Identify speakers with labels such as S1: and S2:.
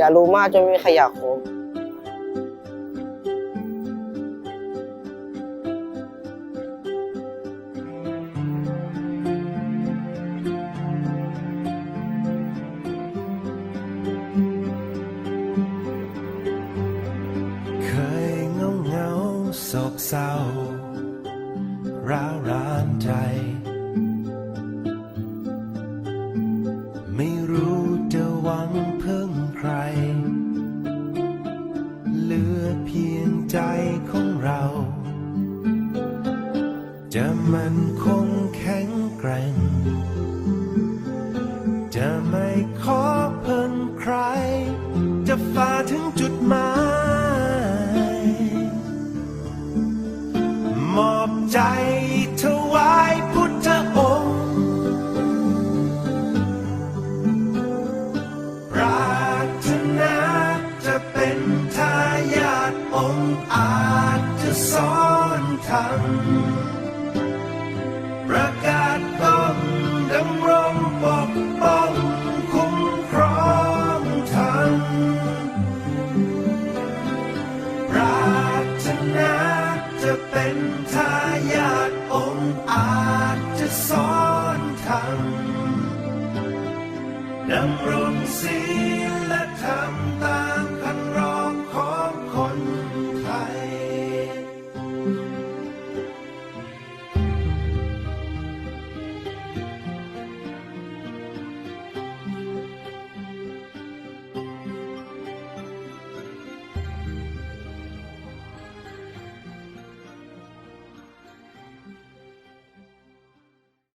S1: อย่ารู้มากจนไม่มีใครอยากคบ
S2: เคยเงาเงาโศกเศร้า ร้าวรานใจ ไม่รู้จะหวัง ใจของเรา จะมันคงแข็งแกร่ง จะไม่ขอเพิ่งใคร จะฝ่าถึงจุดหมายมอบใจถวายพุทธองค์ปรารถนาจะเป็น องค์อาจจะสอนทำประกาศป้องดำรงปกป้องคุ้มครองทันปรารถนาจะเป็นทายาทองค์อาจจะสอนทำดำรงศีล